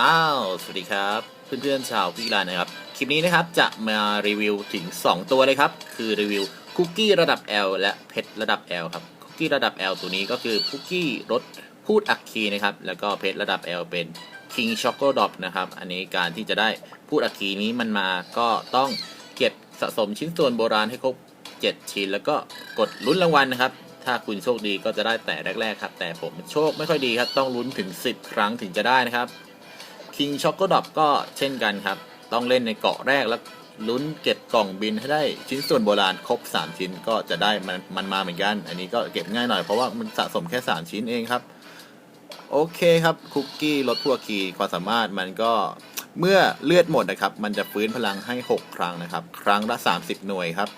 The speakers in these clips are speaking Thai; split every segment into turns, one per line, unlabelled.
อ้าว สวัสดีครับ เพื่อนๆชาวพิลานนะครับ คลิปนี้นะครับจะมารีวิวถึง 2 ตัวเลยครับ คือรีวิวคุกกี้ระดับ L และเพชรระดับ L ครับ คุกกี้ระดับ L ตัวนี้ก็คือคุกกี้รสพูดอักคีนะครับ แล้วก็เพชรระดับ L เป็น King Choco Dop นะครับ อันนี้การที่จะได้พูดอักคีนี้มันมาก็ต้องเก็บสะสมชิ้นส่วนโบราณให้ครบ 7 ชิ้น แล้วก็กดลุ้นรางวัลนะครับถ้าคุณโชคดีก็จะได้แต่แรก ๆ ครับ แต่ผมโชคไม่ค่อยดีครับ ต้องลุ้นถึง 10 ครั้งถึงจะได้นะครับ King c h o c o d o p ก็เช่นกันครับ ต้องเล่นในเกาะแรกแล้วลุ้นเก็บกล่องบินให้ได้ชิ้นส่วนโบราณครบ 3 ชิ้นก็จะได้มันมันมาเหมือนกัน อันนี้ก็เก็บง่ายหน่อยเพราะว่ามันสะสมแค่ 3 ชิ้นเองครับ โอเคครับคุกกี้ลดพวกีความสามารถมันก็เมื่อเลือดหมดนะครับ มันจะฟื้นพลังให้ 6 ครั้งนะครับ ครั้งละ 30 หน่วยครับ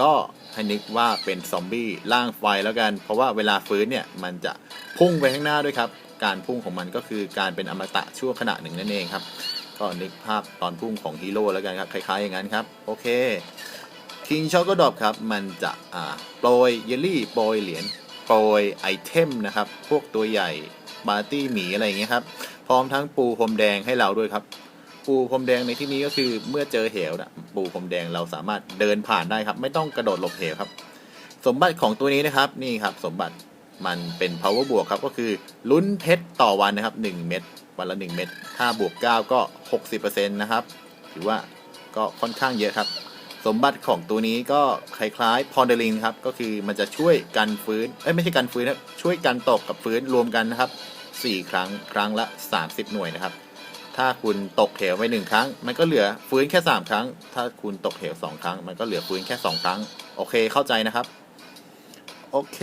ก็ให้นึกว่าเป็นซอมบี้ล่างไฟแล้วกัน เพราะว่าเวลาฟื้นเนี่ย มันจะพุ่งไปข้างหน้าด้วยครับ การพุ่งของมันก็คือการเป็นอมตะชั่วขณะหนึ่งนั่นเองครับ ก็นึกภาพตอนพุ่งของฮีโร่แล้วกันครับคล้ายๆอย่างนั้นครับโอเคคิงช็อกโกดอบครับมันจะอ่าโปรยเยลลี่โปรยเหรียญโปรยไอเทมนะครับ พวกตัวใหญ่บาร์ตี้หมีอะไรอย่างเงี้ยครับ พร้อมทั้งปูพรมแดงให้เราด้วยครับ ปูพรมแดงในที่นี้ก็คือเมื่อเจอเหวนะปูพรมแดงเราสามารถเดินผ่านได้ครับ ไม่ต้องกระโดดหลบเหวครับ สมบัติของตัวนี้นะครับนี่ครับ สมบัติ มันเป็น power บวกครับ ก็คือลุ้นเพชรต่อวันนะครับ 1 เม็ดวันละ 1 เม็ดถ้าบวก 9 ก็ 60%นะครับ ถือว่าก็ค่อนข้างเยอะครับ สมบัติของตัวนี้ก็คล้ายๆพอนเดลินครับ ก็คือมันจะช่วยกันฟื้น เอ้ยไม่ใช่กันฟื้นครับช่วยกันตกกับฟื้นรวมกันนะครับ 4 ครั้งครั้งละ 30 หน่วยนะครับ ถ้าคุณตกเหวไปหนึ่งครั้ง มันก็เหลือฟื้นแค่ 3 ครั้ง ถ้าคุณตกเหว2 ครั้ง มันก็เหลือฟื้นแค่ 2 ครั้ง โอเคเข้าใจนะครับ โอเค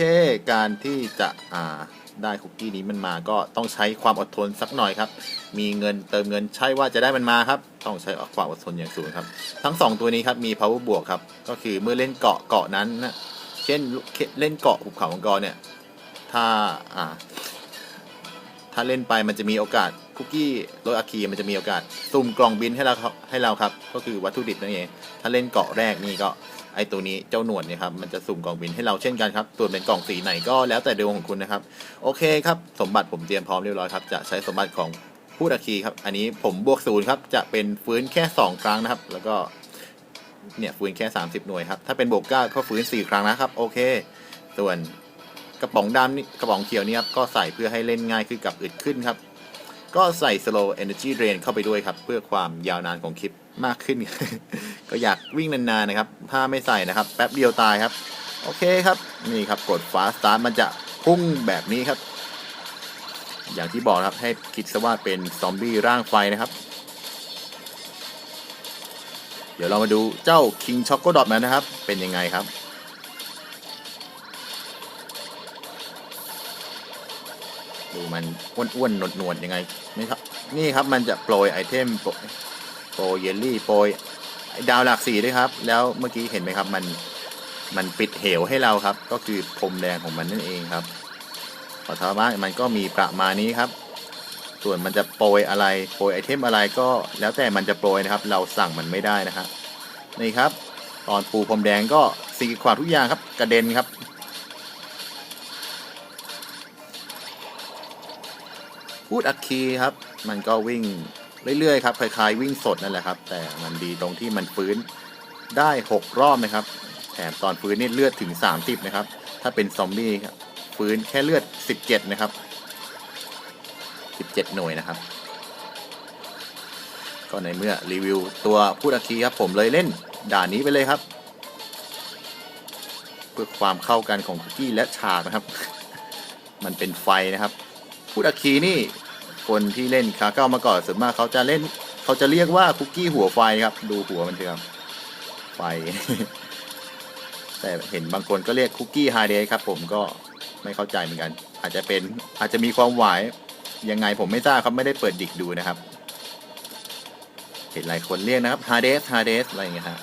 การที่จะอ่าได้คุกกี้นี้มันมาก็ต้องใช้ความอดทนสักหน่อยครับ มีเงินเติมเงินใช่ว่าจะได้มันมาครับ ต้องใช้ความอดทนอย่างสูงครับ ทั้งสองตัวนี้ครับมี power บวกครับ ก็คือเมื่อเล่นเกาะเกาะนั้นนะ เช่นเล่นเกาะหุบเขามังกรเนี่ย ถ้าอ่า ถ้าเล่นไปมันจะมีโอกาส คุกกี้รถอาคีมันจะมีโอกาสสุ่มกล่องบินให้เราให้เราครับ ก็คือวัตถุดิบนั่นเอง ถ้าเล่นเกาะแรกนี่ก็ไอตัวนี้เจ้าหนวดเนี่ยครับมันจะสุ่มกล่องบินให้เราเช่นกันครับส่วนเป็นกล่องสีไหนก็แล้วแต่ดวงของคุณนะครับ โอเคครับ สมบัติผมเตรียมพร้อมเรียบร้อยครับ จะใช้สมบัติของผู้อาคีครับ อันนี้ผมบวกศูนย์ครับ จะเป็นฟื้นแค่ 2 ครั้งนะครับ แล้วก็เนี่ยฟื้นแค่ 30 หน่วยครับ ถ้าเป็นบวกเก้าก็ฟื้น 4 ครั้งนะครับ โอเค ส่วนกระป๋องดำนี่กระป๋องเขียวนี่ครับก็ใส่เพื่อให้เล่นง่ายขึ้นกับอึดขึ้นครับ ก็ใส่ slow energy drain เข้าไปด้วยครับ เพื่อความยาวนานของคลิปมากขึ้น ก็อยากวิ่งนานๆนะครับ ถ้าไม่ใส่นะครับ แป๊บเดียวตายครับ โอเคครับ นี่ครับกด fast start มันจะพุ่งแบบนี้ครับ อย่างที่บอกครับให้คิดซะว่าเป็นซอมบี้ร่างไฟนะครับ เดี๋ยวเรามาดูเจ้า King Choco Dot นะครับ เป็นยังไงครับ มันอ้วนๆหนวดๆยังไงนี่ครับนี่ครับมันจะโปรยไอเทมโปรยเยลลี่โปรยดาวหลากสีด้วยครับ แล้วเมื่อกี้เห็นไหมครับมันมันปิดเหวให้เราครับ ก็คือพรมแดงของมันนั่นเองครับขอท้าบ้านมันก็มีประมาณนี้ครับ ส่วนมันจะโปรยอะไรโปรยไอเทมอะไรก็แล้วแต่มันจะโปรยนะครับ เราสั่งมันไม่ได้นะครับนี่ครับ ตอนปูพรมแดงก็สีขวาทุกอย่างครับ กระเด็นครับ พูดอัคคีครับ มันก็วิ่งเรื่อยๆครับคล้ายๆ วิ่งสดนั่นแหละครับ แต่มันดีตรงที่มันฟื้นได้ 6 รอบนะครับแถมตอนฟื้นนี่เลือดถึง 30 นะครับ ถ้าเป็นซอมบี้ครับฟื้นแค่เลือด 17 นะครับ 17 หน่วยนะครับ ก็ในเมื่อรีวิวตัวพูดอัคคีครับ ผมเลยเล่นด่านนี้ไปเลยครับ เพื่อความเข้ากันของคุกกี้และฉากนะครับ มันเป็นไฟนะครับ พูดอัคคีนี่ คนที่เล่นคาเก้ามาก่อนส่วนมากเขาจะเล่นเขาจะเรียกว่าคุกกี้หัวไฟครับ ดูหัวมันเถอะครับไฟ แต่เห็นบางคนก็เรียกคุกกี้ไฮเดย์ครับ ผมก็ไม่เข้าใจเหมือนกัน อาจจะเป็นอาจจะมีความหวายยังไงผมไม่ทราบครับไม่ได้เปิดดิกดูนะครับ เห็นหลายคนเรียกนะครับฮาเดสฮาเดสอะไรอย่างเงี้ยฮะ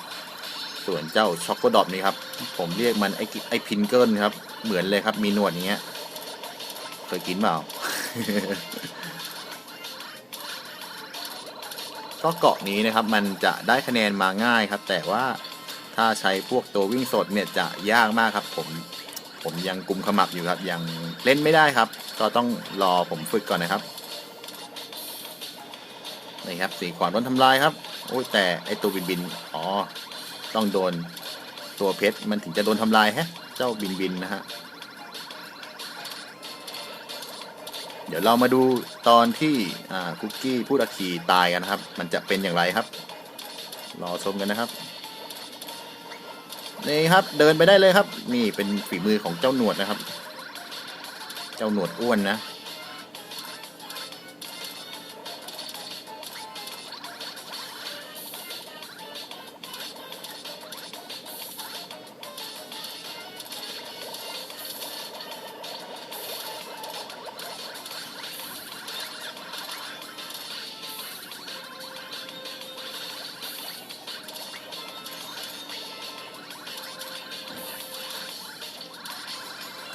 ส่วนเจ้าช็อกโกดอปนี่ครับ ผมเรียกมันไอกิไอพินเกิลครับ เหมือนเลยครับมีหนวดอย่างเงี้ยเคยกินเปล่า ก็เกาะนี้นะครับมันจะได้คะแนนมาง่ายครับ แต่ว่าถ้าใช้พวกตัววิ่งสดเนี่ยจะยากมากครับ ผมผมยังกุมขมับอยู่ครับยังเล่นไม่ได้ครับ ก็ต้องรอผมฝึกก่อนนะครับนี่ครับสีขวานโดนทำลายครับโอ้ยแต่ไอตัวบินบินอ๋อต้องโดนตัวเพชรมันถึงจะโดนทำลายแฮะ เจ้าบินบินนะฮะ เดี๋ยวเรามาดูตอนที่คุกกี้พูดอาคีตายกันนะครับ มันจะเป็นอย่างไรครับ รอชมกันนะครับนี่ครับเดินไปได้เลยครับ นี่เป็นฝีมือของเจ้าหนวดนะครับ เจ้าหนวดอ้วนนะ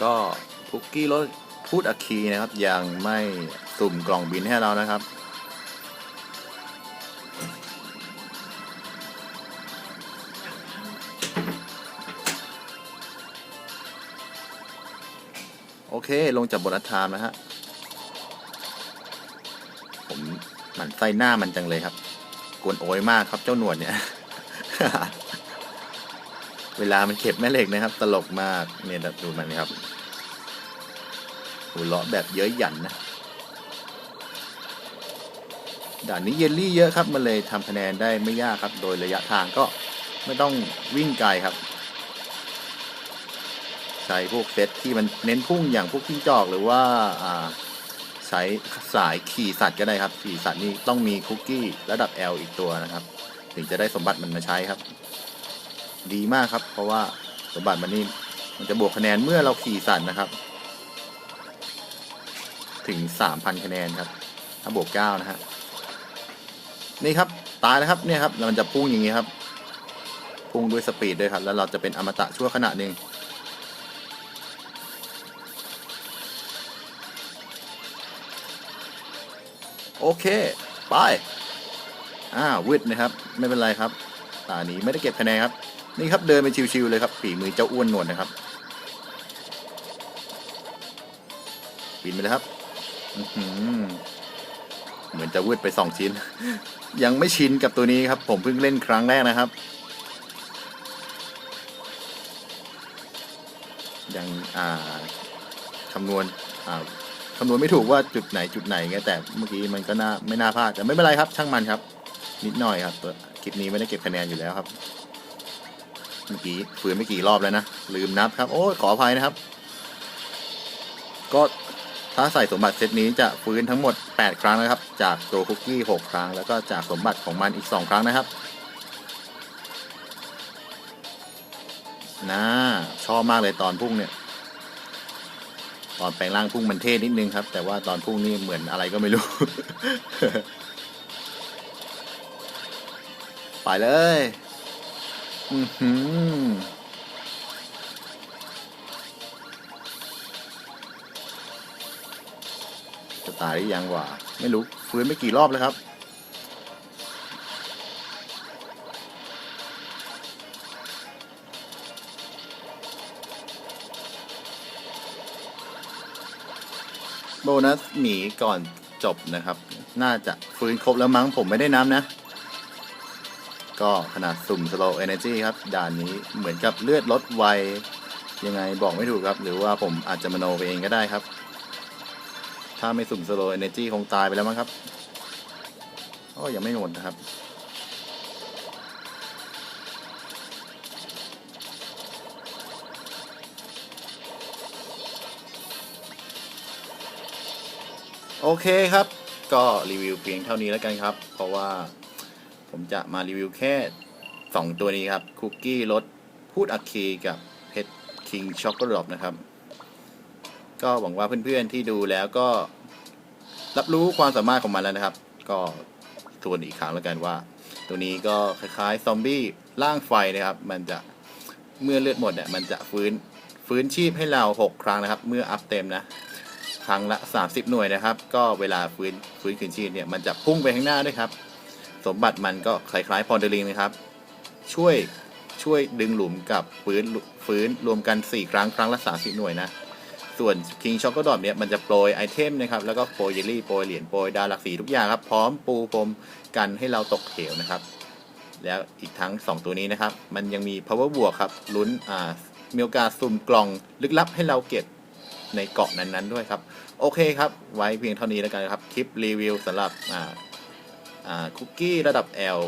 ก็คุกกี้รถพูดอาคีนะครับ ยังไม่สุ่มกล่องบินให้เรานะครับ โอเคลงจากบนรัฐามนะฮะ ผมหมันไส้หน้ามันจังเลยครับ กวนโอยมากครับเจ้าหนวดเนี่ย เวลามันเข็บแม่เหล็กนะครับ ตลกมากเนี่ยดูมันนะครับ หัวเราะแบบเย้ยหยันนะด่านนี้เยลลี่เยอะครับ มันเลยทำคะแนนได้ไม่ยากครับ โดยระยะทางก็ไม่ต้องวิ่งไกลครับ ใช้พวกเซตที่มันเน้นพุ่งอย่างพวกกิ้งจอกหรือว่าอ่าใช้สายขี่สัตว์ก็ได้ครับ ขี่สัตว์นี่ต้องมีคุกกี้ระดับ L อีกตัวนะครับ ถึงจะได้สมบัติมันมาใช้ครับ ดีมากครับ เพราะว่าสมบัติมันนี่มันจะบวกคะแนนเมื่อเราขี่สัตว์นะครับ ถึงสามพันคะแนนครับถ้าบวกเก้านะฮะนี่ครับตายแล้วครับเนี่ยครับแล้วมันจะพุ่งอย่างนี้ครับ พุ่งด้วยสปีดด้วยครับ แล้วเราจะเป็นอมตะชั่วขณะหนึ่งโอเค ไปอ่าวืดนะครับ ไม่เป็นไรครับตานี้ไม่ได้เก็บคะแนนครับ นี่ครับเดินไปชิวๆเลยครับฝีมือเจ้าอ้วนหนวดนะครับปีนไปเลยครับ เหมือนจะวืดไปสองชิ้น ยังไม่ชินกับตัวนี้ครับ ผมเพิ่งเล่นครั้งแรกนะครับ ยังอ่าคำนวณอ่าคำนวณไม่ถูกว่าจุดไหนจุดไหนไงแต่เมื่อกี้มันก็น่าไม่น่าพลาดแต่ไม่เป็นไรครับ ช่างมันครับ นิดหน่อยครับตัวคลิปนี้ไม่ได้เก็บคะแนนอยู่แล้วครับ เมื่อกี้ฝืนไม่กี่รอบแล้วนะลืมนับครับ โอ้ขออภัยนะครับ ก็ ถ้าใส่สมบัติเซตนี้จะฟื้นทั้งหมด 8 ครั้งนะครับ จากตัวคุกกี้ 6 ครั้ง แล้วก็จากสมบัติของมันอีก 2 ครั้งนะครับน่าชอบมากเลยตอนพุ่งเนี่ย ตอนแปลงร่างพุ่งมันเท่นิดนึงครับ แต่ว่าตอนพุ่งนี่เหมือนอะไรก็ไม่รู้ ไปเลย อือหือายหรือยังวะไม่รู้ฟื้นไม่กี่รอบแล้วครับ โบนัสหมีก่อนจบนะครับ น่าจะฟื้นครบแล้วมั้งผมไม่ได้น้ำนะ ก็ขนาดสุ่ม slow energy ครับ ด่านนี้เหมือนกับเลือดลดไวยังไงบอกไม่ถูกครับ หรือว่าผมอาจจะมโนไปเองก็ได้ครับ ถ้าไม่สุ่ม slow energy คงตายไปแล้วมั้งครับโอ้ยังไม่หมดนะครับ โอเคครับ ก็รีวิวเพียงเท่านี้แล้วกันครับ เพราะว่าผมจะมารีวิวแค่ 2 ตัวนี้ครับ คุกกี้รสพูดอัคคีกับเพชรคิงช็อกโกแลตนะครับ ก็หวังว่าเพื่อนๆที่ดูแล้วก็ รับรู้ความสามารถของมันแล้วนะครับ ก็ทวนอีกครั้งแล้วกันว่า ตัวนี้ก็คล้ายๆซอมบี้ร่างไฟนะครับ มันจะเมื่อเลือดหมดเนี่ยมันจะฟื้นฟื้นชีพให้เรา 6 ครั้งนะครับ เมื่ออัพเต็มนะ ครั้งละ 30 หน่วยนะครับ ก็เวลาฟื้นฟื้นคืนชีพเนี่ยมันจะพุ่งไปข้างหน้าด้วยครับ สมบัติมันก็คล้ายๆพอเดลิงนะครับ ช่วยช่วยดึงหลุมกับฟื้นฟื้นรวมกัน 4 ครั้งครั้งละ 30 หน่วยนะ ส่วน King Choco Dot เนี่ยมันจะโปรยไอเทมนะครับ แล้วก็โปรยเยลลี่โปรยเหรียญโปรยดาวหลักสีทุกอย่างครับ พร้อมปูพรมกันให้เราตกเหวนะครับ แล้วอีกทั้ง 2 ตัวนี้นะครับ มันยังมี power บวกครับลุ้นอ่ามีโอกาสสุ่มกล่องลึกลับให้เราเก็บในเกาะนั้นๆด้วยครับ โอเคครับ ไว้เพียงเท่านี้แล้วกันครับ คลิปรีวิวสำหรับอ่าอ่าคุกกี้ระดับ L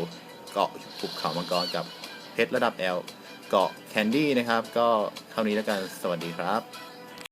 เกาะภูเขามังกรกับเพชรระดับ L เกาะแคนดี้นะครับ ก็เท่านี้แล้วกันสวัสดีครับ